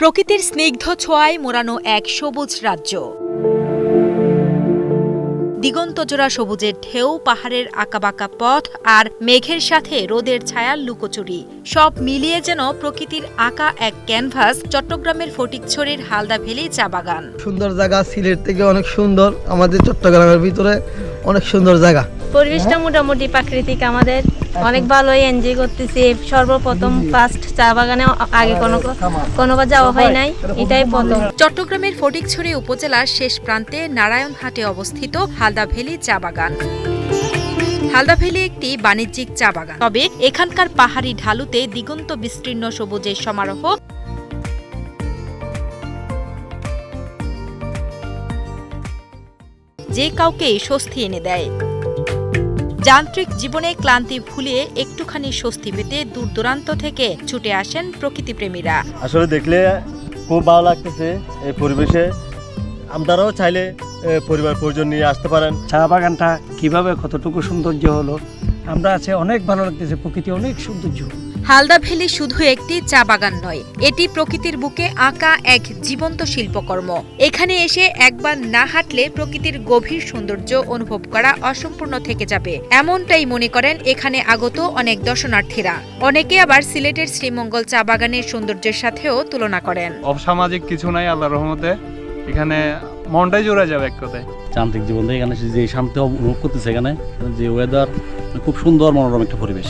প্রকৃতির স্নিগ্ধ ছোঁয়ায় মোড়ানো এক সবুজ রাজ্য। দিগন্তজোড়া সবুজের ঢেউ পাহাড়ের আঁকাবাঁকা পথ আর মেঘের সাথে রোদের ছায়ার লুকোচুরি। সব মিলিয়ে যেন প্রকৃতির আঁকা এক ক্যানভাস চট্টগ্রামের ফটিকছড়ির হালদা ভ্যালি চা বাগান। সুন্দর জায়গা সিলেট থেকে অনেক সুন্দর। আমাদের চট্টগ্রামের ভিতরে অনেক সুন্দর জায়গা। পরিবেশটা মোটামুটি প্রাকৃতিক আমাদের। অনেক ভালোই এনজয় করতেছি। সর্বপ্রথম ফার্স্ট চা বাগানে আগে কোনো কোনোবার যাওয়া হয় নাই, এটাই প্রথম। চট্টগ্রামের ফটিকছড়ি উপজেলার শেষ প্রান্তে নারায়ণহাটে অবস্থিত হালদা ভ্যালি চা বাগান। হালদা ভ্যালি একটি বাণিজ্যিক চা বাগান। তবে এখানকার পাহাড়ি ঢালুতে দিগন্ত বিস্তীর্ণ সবুজের সমারোহ যে কাউকে স্বস্তি এনে দেয়। যান্ত্রিক জীবনে ক্লান্তি ভুলিয়ে একটুখানি স্বস্তি পেতে দূর দূরান্ত থেকে ছুটে আসেন প্রকৃতিপ্রেমীরা। আসলে দেখলে খুব ভালো লাগতেছে এই পরিবেশে। আপনারাও চাইলে পরিবার পরিজন নিয়ে আসতে পারেন। চা বাগানটা কীভাবে কতটুকু সৌন্দর্য হলো আমরা আছে অনেক ভালো লাগতেছে প্রকৃতি অনেক সৌন্দর্য। হালদা ভ্যালি শুধু একটি চা বাগান নয় এটি প্রকৃতির বুকে আঁকা এক জীবন্ত শিল্পকর্ম। এখানে এসে একবার না হাঁটলে প্রকৃতির গভীর সৌন্দর্য অনুভব করা অসম্পূর্ণ থেকে যাবে। এমনটাই মনে করেন এখানে আগত অনেক দর্শনার্থীরা। অনেকে আবার সিলেটের শ্রীমঙ্গল চা বাগানের সৌন্দর্যের সাথেও তুলনা করেন। অসামাজিক কিছু নাই আল্লাহ রহমতে। এখানে মনটাই জোড়া যাবে এক কথায়। যান্ত্রিক জীবন থেকে এখানে যে শান্তি অনুভব করতেছে এখানে যে ওয়েদার খুব সুন্দর মনোরম একটা পরিবেশ।